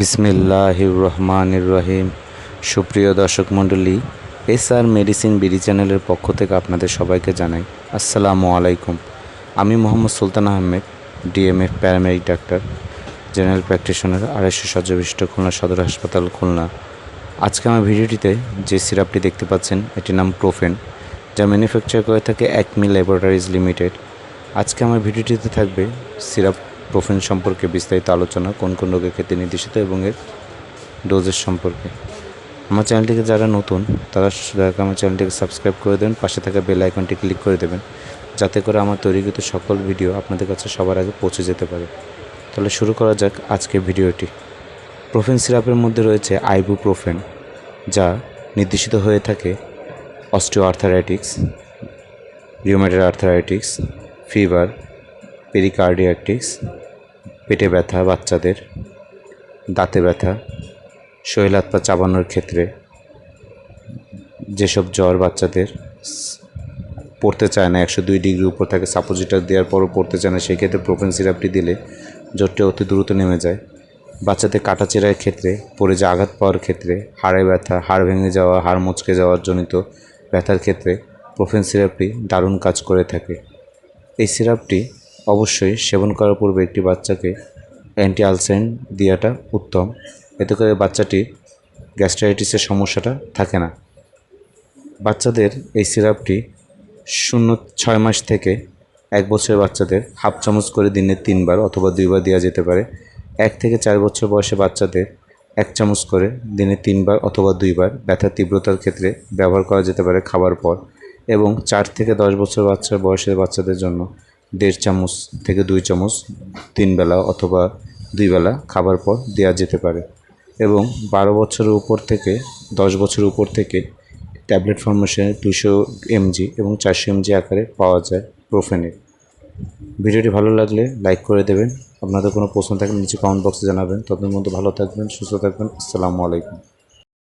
বিসমিল্লাহির রহমানির রহিম সুপ্রিয় দর্শক মণ্ডলী এস আর মেডিসিন বিডি চ্যানেলের পক্ষ থেকে আপনাদের সবাইকে জানাই আসসালামু আলাইকুম। আমি Mohammad Sultan Ahmed DMF paramedic doctor, general practitioner, আড়াইশো সজ্জাবিষ্ট খুলনা সদর হাসপাতাল খুলনা। আজকে আমার ভিডিওটিতে যে সিরাপটি দেখতে পাচ্ছেন, এটির নাম প্রোফেন, যা ম্যানুফ্যাকচার করে থাকে একমি ল্যাবরেটরিজ লিমিটেড। আজকে আমার ভিডিওটিতে থাকবে সিরাপ প্রোফেন সম্পর্কে বিস্তারিত আলোচনা, কোন কোন রোগের ক্ষেত্রে নির্দেশিত এবং এর ডোজের সম্পর্কে। আমার চ্যানেলটিকে যারা নতুন, তারা দয়া আমার চ্যানেলটিকে সাবস্ক্রাইব করে দেবেন, পাশে থাকা বেল আইকনটি ক্লিক করে দেবেন, যাতে করে আমার তৈরিকৃত সকল ভিডিও আপনাদের কাছে সবার আগে পৌঁছে যেতে পারে। তাহলে শুরু করা যাক আজকের ভিডিওটি। প্রোফেন সিরাপের মধ্যে রয়েছে আইবুপ্রোফেন, যা নির্দেশিত হয়ে থাকে অস্টিও আর্থারাইটিক্স রিউমেটেড আর্থারাইটিক্স ফিভার পেরিকার্ডিয়াটিক্স পেটে ব্যথা বাচ্চাদের, দাঁতে ব্যথা শরীর হাত পা চাবানোর ক্ষেত্রে যেসব জ্বর বাচ্চাদের পড়তে চায় না, একশো দুই ডিগ্রি উপর থাকে সাপোজিটার দেওয়ার পরও পড়তে চায় না, সেই ক্ষেত্রে প্রোফেন সিরাপটি দিলে জ্বরটি অতি দ্রুত নেমে যায়। বাচ্চাদের কাটাচেরার ক্ষেত্রে, পড়ে যে আঘাত পাওয়ার ক্ষেত্রে, হাড়ে ব্যথা, হাড় ভেঙে যাওয়া, হাড় মুচকে যাওয়ার জনিত ব্যথার ক্ষেত্রে প্রোফেন সিরাপটি দারুণ কাজ করে থাকে। এই সিরাপটি অবশ্যই সেবন করার পূর্বে একটি বাচ্চাকে অ্যান্টি আলসাইন দেওয়াটা উত্তম। এতে করে বাচ্চাটি গ্যাস্ট্রাইটিসের সমস্যাটা থাকে না। বাচ্চাদের এই সিরাপটি শূন্য ছয় মাস থেকে এক বছরের বাচ্চাদের হাফ চামচ করে দিনে তিনবার অথবা দুইবার দেওয়া যেতে পারে। এক থেকে চার বছর বয়সে বাচ্চাদের এক চামচ করে দিনে তিনবার অথবা দুইবার ব্যথার তীব্রতার ক্ষেত্রে ব্যবহার করা যেতে পারে খাবার পর। এবং চার থেকে দশ বছর বাচ্চার বয়সের বাচ্চাদের জন্য দেড় চামচ থেকে দুই চামচ তিন বেলা অথবা দুই বেলা খাবার পর দেওয়া যেতে পারে এবং বারো বছরের উপর থেকে, দশ বছরের উপর থেকে ট্যাবলেট ফর্মেশনে দুশো এমজি এবং চারশো এমজি আকারে পাওয়া যায় প্রোফেনের ভিডিওটি ভালো লাগলে লাইক করে দেবেন। আপনাদের কোনো প্রশ্ন থাকলে নিচে কমেন্ট বক্সে জানাবেন। ততদিন মধ্যে ভালো থাকবেন, সুস্থ থাকবেন। আসসালামু আলাইকুম।